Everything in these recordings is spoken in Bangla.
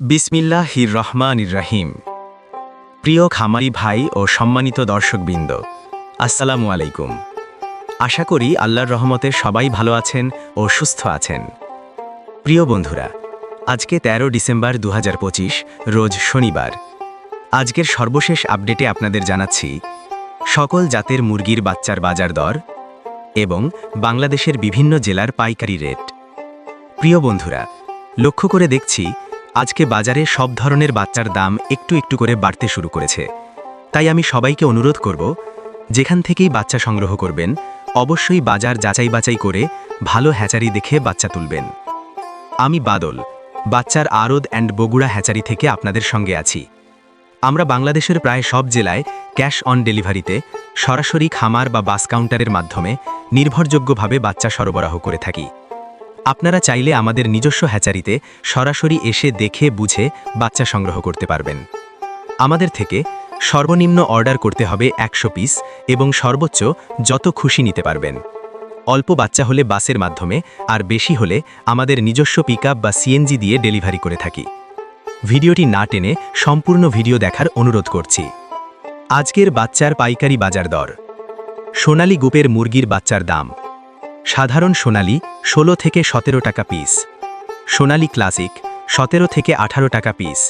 বিসমিল্লাহির রহমানির রাহিম। প্রিয় খামারি ভাই ও সম্মানিত দর্শকবৃন্দ, আসসালামু আলাইকুম। আশা করি আল্লাহর রহমতে সবাই ভালো আছেন ও সুস্থ আছেন। প্রিয় বন্ধুরা, আজকে ১৩ ডিসেম্বর দু হাজার পঁচিশ, রোজ শনিবার। আজকের সর্বশেষ আপডেটে আপনাদের জানাচ্ছি, সকল জাতের মুরগির বাচ্চার বাজার দর এবং বাংলাদেশের বিভিন্ন জেলার পাইকারি রেট। প্রিয় বন্ধুরা, লক্ষ্য করে দেখছি আজকে বাজারে সব ধরনের বাচ্চার দাম একটু একটু করে বাড়তে শুরু করেছে। তাই আমি সবাইকে অনুরোধ করব, যেখান থেকেই বাচ্চা সংগ্রহ করবেন, অবশ্যই বাজার যাচাই বাছাই করে ভালো হ্যাচারি দেখে বাচ্চা তুলবেন। আমি বাদল, বাচ্চার আরদ অ্যান্ড বগুড়া হ্যাচারি থেকে আপনাদের সঙ্গে আছি। আমরা বাংলাদেশের প্রায় সব জেলায় ক্যাশ অন ডেলিভারিতে সরাসরি খামার বা বাস কাউন্টারের মাধ্যমে নির্ভরযোগ্যভাবে বাচ্চা সরবরাহ করে থাকি। আপনারা চাইলে আমাদের নিজস্ব হ্যাচারিতে সরাসরি এসে দেখে, বুঝে বাচ্চা সংগ্রহ করতে পারবেন। আমাদের থেকে সর্বনিম্ন অর্ডার করতে হবে একশো পিস এবং সর্বোচ্চ যত খুশি নিতে পারবেন। অল্প বাচ্চা হলে বাসের মাধ্যমে, আর বেশি হলে আমাদের নিজস্ব পিকআপ বা সিএনজি দিয়ে ডেলিভারি করে থাকি। ভিডিওটি না টেনে সম্পূর্ণ ভিডিও দেখার অনুরোধ করছি। আজকের বাচ্চার পাইকারি বাজার দর। সোনালী গুপের মুরগির বাচ্চার দাম। সাধারণ সোনালি ১৬ থেকে সতেরো টাকা পিস সোনালি ক্লাসিক সতেরো থেকে আঠারো টাকা পিস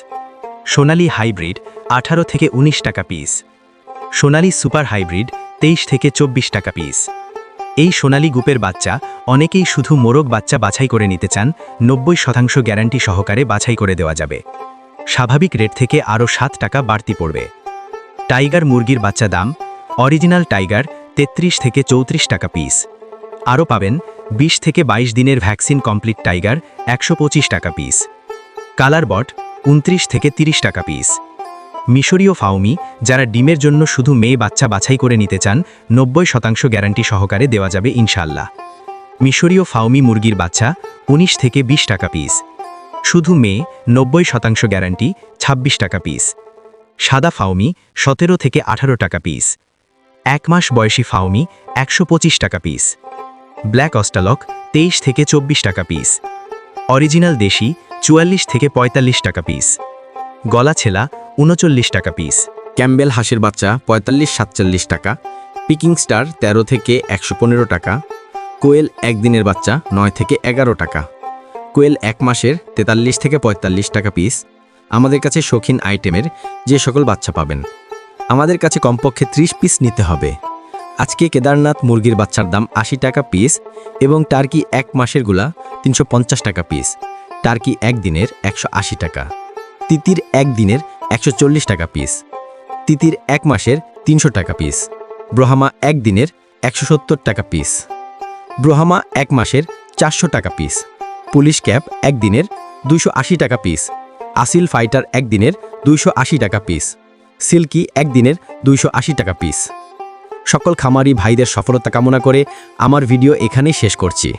সোনালি হাইব্রিড আঠারো থেকে ১৯ টাকা পিস সোনালি সুপার হাইব্রিড তেইশ থেকে চব্বিশ টাকা পিস এই সোনালি গুপের বাচ্চা অনেকেই শুধু মোরগ বাচ্চা বাছাই করে নিতে চান, নব্বই শতাংশ গ্যারান্টি সহকারে বাছাই করে দেওয়া যাবে। স্বাভাবিক রেট থেকে আরও সাত টাকা বাড়তি পড়বে। টাইগার মুরগির বাচ্চা দাম অরিজিনাল টাইগার ৩৩ থেকে চৌত্রিশ টাকা পিস আরও পাবেন ২০ থেকে ২২ দিনের ভ্যাকসিন কমপ্লিট টাইগার একশো পঁচিশ টাকা পিস। কালার বট উনত্রিশ থেকে ৩০ টাকা পিস। মিশরীয় ফাউমি যারা ডিমের জন্য শুধু মেয়ে বাচ্চা বাছাই করে নিতে চান, নব্বই শতাংশ গ্যারান্টি সহকারে দেওয়া যাবে ইনশাল্লাহ মিশরীয় ফাউমি মুরগির বাচ্চা ১৯ থেকে ২০ টাকা পিস। শুধু মেয়ে, নব্বই শতাংশ গ্যারান্টি ২৬ টাকা পিস। সাদা ফাউমি সতেরো থেকে আঠারো টাকা পিস। এক মাস বয়সী ফাউমি একশো পঁচিশ টাকা পিস। ব্ল্যাক অস্টালক তেইশ থেকে চব্বিশ টাকা পিস অরিজিনাল দেশি চুয়াল্লিশ থেকে ৪৫ টাকা পিস গলা ছেলা উনচল্লিশ টাকা পিস ক্যাম্বেল হাঁসের বাচ্চা পঁয়তাল্লিশ সাতচল্লিশ টাকা। পিকিং স্টার ১৩ থেকে একশো পনেরো টাকা। কোয়েল একদিনের বাচ্চা নয় থেকে এগারো টাকা। কোয়েল এক মাসের তেতাল্লিশ থেকে পঁয়তাল্লিশ টাকা পিস আমাদের কাছে শৌখিন আইটেমের যে সকল বাচ্চা পাবেন। আমাদের কাছে কমপক্ষে ত্রিশ পিস নিতে হবে। আজকে কেদারনাথ মুরগির বাচ্চার দাম আশি টাকা পিস এবং টার্কি এক মাসেরগুলা তিনশো পঞ্চাশ টাকা পিস টার্কি একদিনের একশো আশি টাকা। তিতির একদিনের একশো চল্লিশ টাকা পিস তিতির এক মাসের তিনশো টাকা পিস ব্রহামা একদিনের একশো সত্তর টাকা পিস ব্রহামা এক মাসের চারশো টাকা পিস পুলিশ ক্যাপ একদিনের দুইশো আশি টাকা পিস আসিল ফাইটার একদিনের দুইশো আশি টাকা পিস সিল্কি একদিনের দুইশো আশি টাকা পিস সকল খামারি ভাইদের সফলতা কামনা করে আমার ভিডিও এখানেই শেষ করছি।